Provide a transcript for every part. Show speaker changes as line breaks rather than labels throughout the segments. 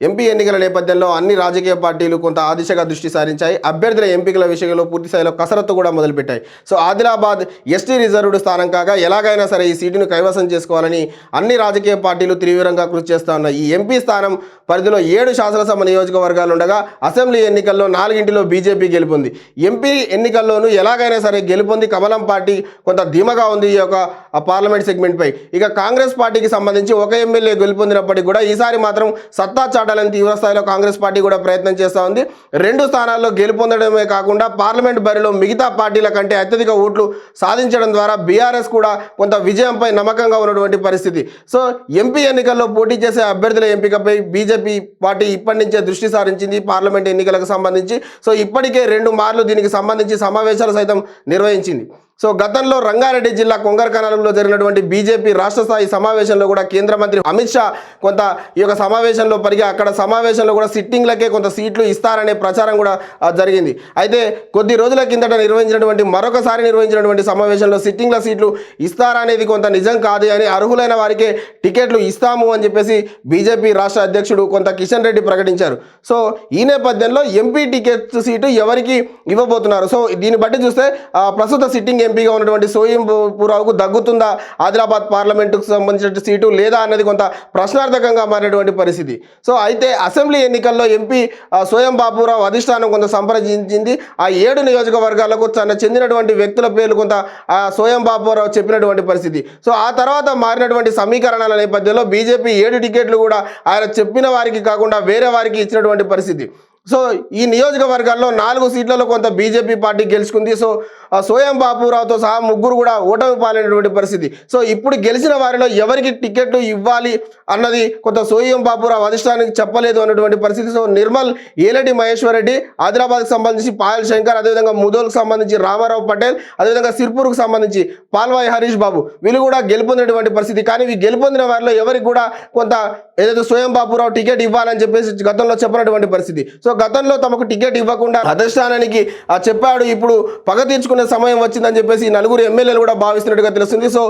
MP ఎన్నికల నేపథ్యంలో అన్ని రాజకీయ పార్టీలు కొంత ఆదిశగా దృష్టి సారించాయి. అభ్యర్థుల ఎంపికల విషయంలో పూర్తి స్థాయిలో కసరత్తు కూడా మొదలుపెట్టాయి. సో ఆదిలాబాద్ ఎస్టీ రిజర్వ్డ్ స్థానం కాగా ఎలాగైనా సరే ఈ సీటును కైవసం చేసుకోవాలని అన్ని రాజకీయ పార్టీలు తీవ్రంగా కృషి చేస్తా ఉన్నాయి. ఈ ఎంపీ స్థానం పరిధిలో ఏడు శాసనసభ నియోజకవర్గాలు ఉండగా అసెంబ్లీ ఎన్నికల్లో నాలుగింటిలో బీజేపీ గెలుపొంది. ఎంపీ ఎన్నికల్లోనూ ఎలాగైనా సరే గెలుపొంది కమలం పార్టీ కొంత ధీమగా ఉంది ఈ యొక్క పార్లమెంట్ సెగ్మెంట్పై. ఇక కాంగ్రెస్ పార్టీకి సంబంధించి ఒక ఎమ్మెల్యే గెలుపొందినప్పటికీ కూడా ఈసారి మాత్రం సత్తా చాటాలని తీవ్రస్థాయిలో కాంగ్రెస్ పార్టీ కూడా ప్రయత్నం చేస్తూ ఉంది. రెండు స్థానాల్లో గెలుపొందడమే కాకుండా పార్లమెంట్ బరిలో మిగతా పార్టీల కంటే అత్యధిక ఓట్లు సాధించడం ద్వారా బీఆర్ఎస్ కూడా కొంత విజయంపై నమ్మకంగా ఉన్నటువంటి పరిస్థితి. సో ఎంపీ ఎన్నికల్లో పోటీ చేసే అభ్యర్థుల ఎంపికపై బీజేపీ పార్టీ ఇప్పటి నుంచే దృష్టి సారించింది పార్లమెంట్ ఎన్నికలకు సంబంధించి. సో ఇప్పటికే రెండు మార్లు దీనికి సంబంధించి సమావేశాలు సైతం నిర్వహించింది. సో గతంలో రంగారెడ్డి జిల్లా కొంగరకనాలంలో జరిగినటువంటి బీజేపీ రాష్ట్ర స్థాయి సమావేశంలో కూడా కేంద్ర మంత్రి అమిత్ షా కొంత ఈ యొక్క సమావేశంలో పరిగి అక్కడ సమావేశంలో కూడా సిట్టింగ్లకే కొంత సీట్లు ఇస్తారనే ప్రచారం కూడా జరిగింది. అయితే కొద్ది రోజుల కిందట నిర్వహించినటువంటి మరొకసారి నిర్వహించినటువంటి సమావేశంలో సిట్టింగ్ల సీట్లు ఇస్తారనేది కొంత నిజం కాదు అని అర్హులైన వారికే టికెట్లు ఇస్తాము అని చెప్పేసి బీజేపీ రాష్ట్ర అధ్యక్షుడు కొంత కిషన్ రెడ్డి ప్రకటించారు. సో ఈ నేపథ్యంలో ఎంపీ టికెట్ సీటు ఎవరికి ఇవ్వబోతున్నారు? సో దీన్ని బట్టి చూస్తే ప్రస్తుత సిట్టింగ్ ఎంపీగా ఉన్నటువంటి సోయింపురావుకు దగ్గుతుందా? ఆదిలాబాద్ పార్లమెంటుకు సంబంధించిన సీటు లేదా అన్నది కొంత ప్రశ్నార్థకంగా మారినటువంటి పరిస్థితి. సో అయితే అసెంబ్లీ ఎన్నికల్లో ఎంపీ సోయం బాపురావు అధిష్టానం కొంత సంప్రదించింది. ఆ ఏడు నియోజకవర్గాలకు తన చెందినటువంటి వ్యక్తుల పేర్లు కొంత సోయం బాపురావు చెప్పినటువంటి పరిస్థితి. సో ఆ తర్వాత మారినటువంటి సమీకరణాల నేపథ్యంలో బీజేపీ ఏడు టికెట్లు కూడా ఆయన చెప్పిన వారికి కాకుండా వేరే వారికి ఇచ్చినటువంటి పరిస్థితి. సో ఈ నియోజకవర్గాల్లో నాలుగు సీట్లలో కొంత బీజేపీ పార్టీ గెలుచుకుంది. సో సోయం బాపురావుతో సహా ముగ్గురు కూడా ఓటమి పాలైనటువంటి పరిస్థితి. సో ఇప్పుడు గెలిచిన వారిలో ఎవరికి టికెట్లు ఇవ్వాలి అన్నది కొంత సోయం బాపురావు అధిష్టానానికి చెప్పలేదు అన్నటువంటి పరిస్థితి. సో నిర్మల్ ఏలటి మహేశ్వర రెడ్డి ఆదిలాబాద్కి సంబంధించి పాయల్ శంకర్ అదేవిధంగా ముదోల్కి సంబంధించి రామారావు పటేల్ అదేవిధంగా సిర్పూర్కు సంబంధించి పాల్వాయి హరీష్ బాబు వీళ్ళు కూడా గెలుపొందినటువంటి పరిస్థితి. కానీ ఈ గెలుపొందిన వారిలో ఎవరికి కూడా కొంత ఏదైతే స్వయం బాపురావు టికెట్ ఇవ్వాలని చెప్పేసి గతంలో చెప్పినటువంటి పరిస్థితి. సో గతంలో తమకు టికెట్ ఇవ్వకుండా అధిష్టానానికి ఆ చెప్పాడు. ఇప్పుడు పగ తీర్చుకునే సమయం వచ్చిందని చెప్పేసి నలుగురు ఎమ్మెల్యేలు కూడా భావిస్తున్నట్టుగా తెలుస్తుంది. సో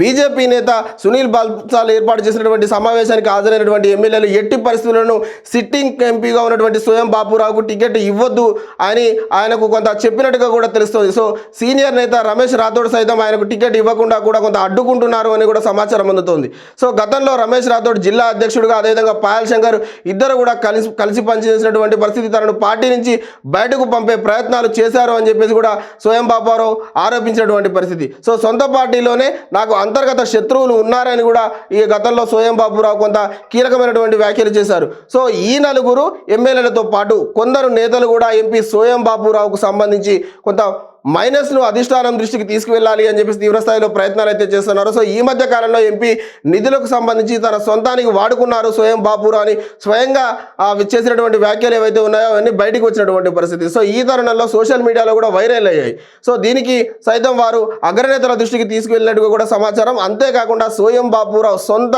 బీజేపీ నేత సునీల్ బాల్సాల్ ఏర్పాటు చేసినటువంటి సమావేశానికి హాజరైనటువంటి ఎమ్మెల్యేలు ఎట్టి పరిస్థితులను సిట్టింగ్ ఎంపీగా ఉన్నటువంటి స్వయం బాపురావుకు టికెట్ ఇవ్వద్దు అని ఆయనకు కొంత చెప్పినట్టుగా కూడా తెలుస్తుంది. సో సీనియర్ నేత రమేష్ రాథోడ్ సైతం ఆయనకు టికెట్ ఇవ్వకుండా కూడా కొంత అడ్డుకుంటున్నారు అని కూడా సమాచారం అందుతోంది. సో గతంలో రమేష్ రాథోడ్ జిల్లా అధ్యక్షుడిగా అదేవిధంగా పాయల్ శంకర్ ఇద్దరు కూడా కలిసి కలిసి పనిచేసినటువంటి పరిస్థితి తనను పార్టీ నుంచి బయటకు పంపే ప్రయత్నాలు చేశారు అని చెప్పేసి కూడా స్వయం బాపారావు ఆరోపించినటువంటి పరిస్థితి. సో సొంత పార్టీలోనే నాకు అంతర్గత శత్రువులు ఉన్నారని కూడా ఈ గతంలో స్వయం బాబురావు కొంత కీలకమైనటువంటి వ్యాఖ్యలు చేశారు. సో ఈ నలుగురు ఎమ్మెల్యేలతో పాటు కొందరు నేతలు కూడా ఎంపీ సోయం బాబురావుకు సంబంధించి కొంత మైనస్ను అధిష్టానం దృష్టికి తీసుకువెళ్ళాలి అని చెప్పేసి తీవ్రస్థాయిలో ప్రయత్నాలు అయితే చేస్తున్నారు. సో ఈ మధ్య కాలంలో ఎంపీ నిధులకు సంబంధించి తన సొంతానికి వాడుకున్నారు స్వయం బాపూర్ అని స్వయంగా చేసినటువంటి వ్యాఖ్యలు ఏవైతే ఉన్నాయో అవన్నీ బయటకు వచ్చినటువంటి పరిస్థితి. సో ఈ తరుణంలో సోషల్ మీడియాలో కూడా వైరల్ అయ్యాయి. సో దీనికి సైతం వారు అగ్రనేతల దృష్టికి తీసుకువెళ్ళినట్టుగా కూడా సమాచారం. అంతేకాకుండా సోయం బాపురావు సొంత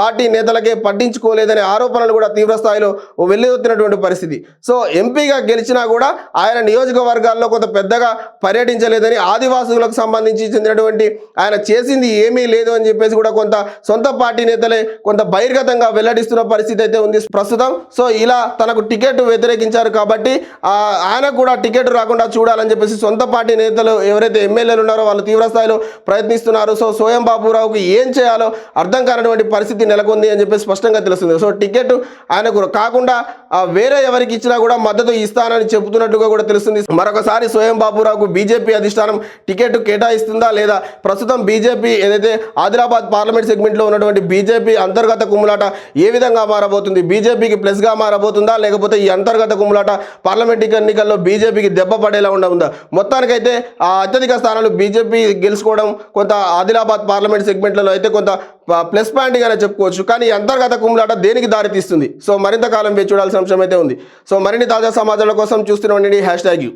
పార్టీ నేతలకే పట్టించుకోలేదనే ఆరోపణలు కూడా తీవ్రస్థాయిలో వెళ్ళొత్తినటువంటి పరిస్థితి. సో ఎంపీగా గెలిచినా కూడా ఆయన నియోజకవర్గాల్లో కొంత పెద్దగా పర్యటించలేదని ఆదివాసులకు సంబంధించి చెందినటువంటి ఆయన చేసింది ఏమీ లేదు అని చెప్పేసి కూడా కొంత సొంత పార్టీ నేతలే కొంత బహిర్గతంగా వెల్లడిస్తున్న పరిస్థితి అయితే ఉంది ప్రస్తుతం. సో ఇలా తనకు టికెట్ వ్యతిరేకించారు కాబట్టి ఆయన కూడా టికెట్ రాకుండా చూడాలని చెప్పేసి సొంత పార్టీ నేతలు ఎవరైతే ఎమ్మెల్యేలు ఉన్నారో వాళ్ళు తీవ్రస్థాయిలో ప్రయత్నిస్తున్నారు. సో సోయం బాబురావుకు ఏం చేయాలో అర్థం కానటువంటి పరిస్థితి నెలకొంది అని చెప్పేసి స్పష్టంగా తెలుస్తుంది. సో టికెట్ ఆయనకు కాకుండా వేరే ఎవరికి ఇచ్చినా కూడా మద్దతు ఇస్తానని చెబుతున్నట్టుగా కూడా తెలుస్తుంది. మరొకసారి స్వయం బాబురావుకు బీజేపీ అధిష్టానం టికెట్ కేటాయిస్తుందా లేదా? ప్రస్తుతం బీజేపీ ఏదైతే ఆదిలాబాద్ పార్లమెంట్ సెగ్మెంట్లో ఉన్నటువంటి బీజేపీ అంతర్గత కుమ్ములాట ఏ విధంగా మారబోతుంది? బీజేపీకి ప్లస్గా మారబోతుందా? లేకపోతే ఈ అంతర్గత కుమ్ములాట పార్లమెంట్ ఎన్నికల్లో బీజేపీకి దెబ్బ పడేలా ఉండవుందా మొత్తానికైతే ఆ అత్యధిక స్థానాలు బీజేపీ గెలుచుకోవడం కొంత ఆదిలాబాద్ పార్లమెంట్ సెగ్మెంట్లలో అయితే కొంత ప్లస్ పాయింట్గానే చెప్పుకోవచ్చు. కానీ అంతర్గత కుమ్ములాట దేనికి దారితీస్తుంది? సో మరింత కాలం వేచి చూడాల్సిన అంశం అయితే ఉంది. సో మరిన్ని తాజా సమాచారాల కోసం చూస్తూనే హ్యాష్ ట్యాగ్ యూ.